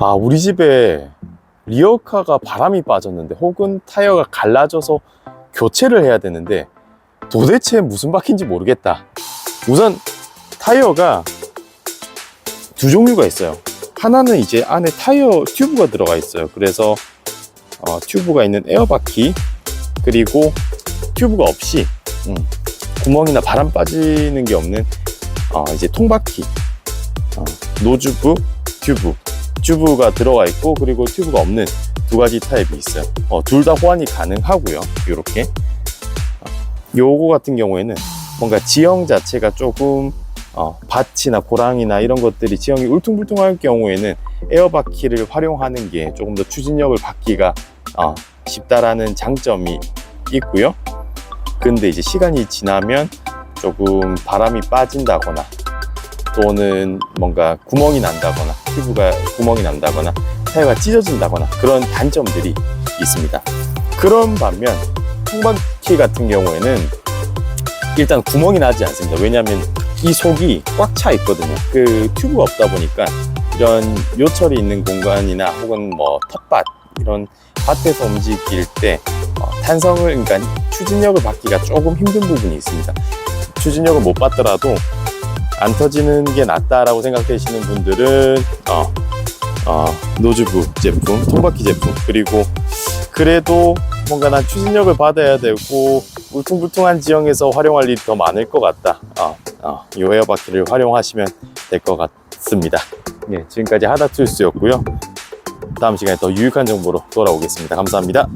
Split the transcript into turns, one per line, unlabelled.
아, 우리 집에 리어카가 바람이 빠졌는데 혹은 타이어가 갈라져서 교체를 해야 되는데 도대체 무슨 바퀴인지 모르겠다. 우선 타이어가 두 종류가 있어요. 하나는 이제 안에 타이어 튜브가 들어가 있어요. 그래서 어, 튜브가 있는 에어바퀴 그리고 튜브가 없이 음, 구멍이나 바람 빠지는 게 없는 어, 이제 통바퀴 어, 노즈부 튜브 튜브가 들어가 있고 그리고 튜브가 없는 두 가지 타입이 있어요. 둘다 호환이 가능하고요. 이렇게 요거 같은 경우에는 뭔가 지형 자체가 조금 어, 밭이나 고랑이나 이런 것들이 지형이 울퉁불퉁할 경우에는 에어바퀴를 활용하는 게 조금 더 추진력을 받기가 어, 쉽다라는 장점이 있고요. 근데 이제 시간이 지나면 조금 바람이 빠진다거나 또는 뭔가 구멍이 난다거나 피부가 구멍이 난다거나 타이어가 찢어진다거나 그런 단점들이 있습니다. 그런 반면 통바퀴 같은 경우에는 일단 구멍이 나지 않습니다. 왜냐하면 이 속이 꽉 차 있거든요. 그 튜브가 없다 보니까 이런 요철이 있는 공간이나 혹은 뭐 텃밭 이런 밭에서 움직일 때 어, 탄성을 그러니까 추진력을 받기가 조금 힘든 부분이 있습니다. 추진력을 못 받더라도 안 터지는 게 낫다라고 생각되시는 분들은 어, 어, 노즈부 제품, 통바퀴 제품 그리고 그래도 뭔가 난 추진력을 받아야 되고 울퉁불퉁한 지형에서 활용할 일이 더 많을 것 같다. 어, 어, 이 에어바퀴를 활용하시면 될 것 같습니다. 예, 지금까지 하다툴스였고요. 다음 시간에 더 유익한 정보로 돌아오겠습니다. 감사합니다.